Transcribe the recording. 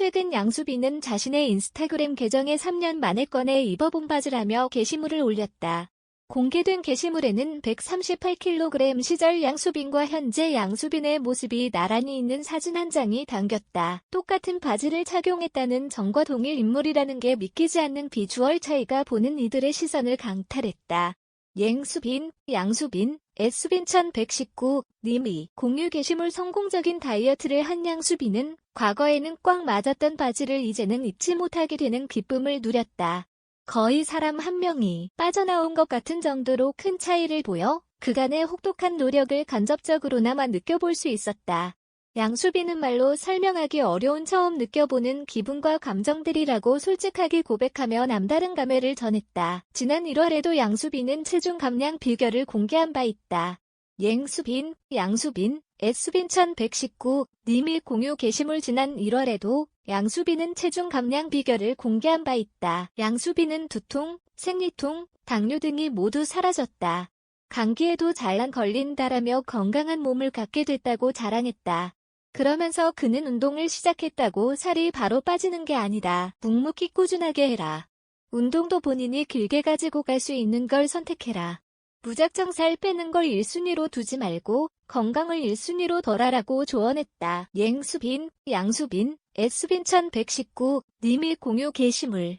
최근 양수빈은 자신의 인스타그램 계정에 3년 만에 꺼내 입어본 바지라며 게시물을 올렸다. 공개된 게시물에는 138kg 시절 양수빈과 현재 양수빈의 모습이 나란히 있는 사진 한 장이 담겼다. 똑같은 바지를 착용했다는 점과 동일 인물이라는 게 믿기지 않는 비주얼 차이가 보는 이들의 시선을 강탈했다. 옌수빈, 양수빈, S빈 1119 님이 공유 게시물 성공적인 다이어트를 한 양수빈은 과거에는 꽉 맞았던 바지를 이제는 입지 못하게 되는 기쁨을 누렸다. 거의 사람 한 명이 빠져나온 것 같은 정도로 큰 차이를 보여 그간의 혹독한 노력을 간접적으로나마 느껴볼 수 있었다. 양수빈은 말로 설명하기 어려운 처음 느껴보는 기분과 감정들이라고 솔직하게 고백하며 남다른 감회를 전했다. 지난 1월에도 양수빈은 체중 감량 비결을 공개한 바 있다. 옌수빈, 양수빈, S빈 1119 님이 공유 게시물 지난 1월에도 양수빈은 체중 감량 비결을 공개한 바 있다. 양수빈은 두통, 생리통, 당뇨 등이 모두 사라졌다. 감기에도 잘 안 걸린다라며 건강한 몸을 갖게 됐다고 자랑했다. 그러면서 그는 운동을 시작했다고 살이 바로 빠지는 게 아니다. 묵묵히 꾸준하게 해라. 운동도 본인이 길게 가지고 갈 수 있는 걸 선택해라. 무작정 살 빼는 걸 1순위로 두지 말고 건강을 1순위로 덜하라고 조언했다. 옌수빈, 양수빈, S빈 1119 님이 공유 게시물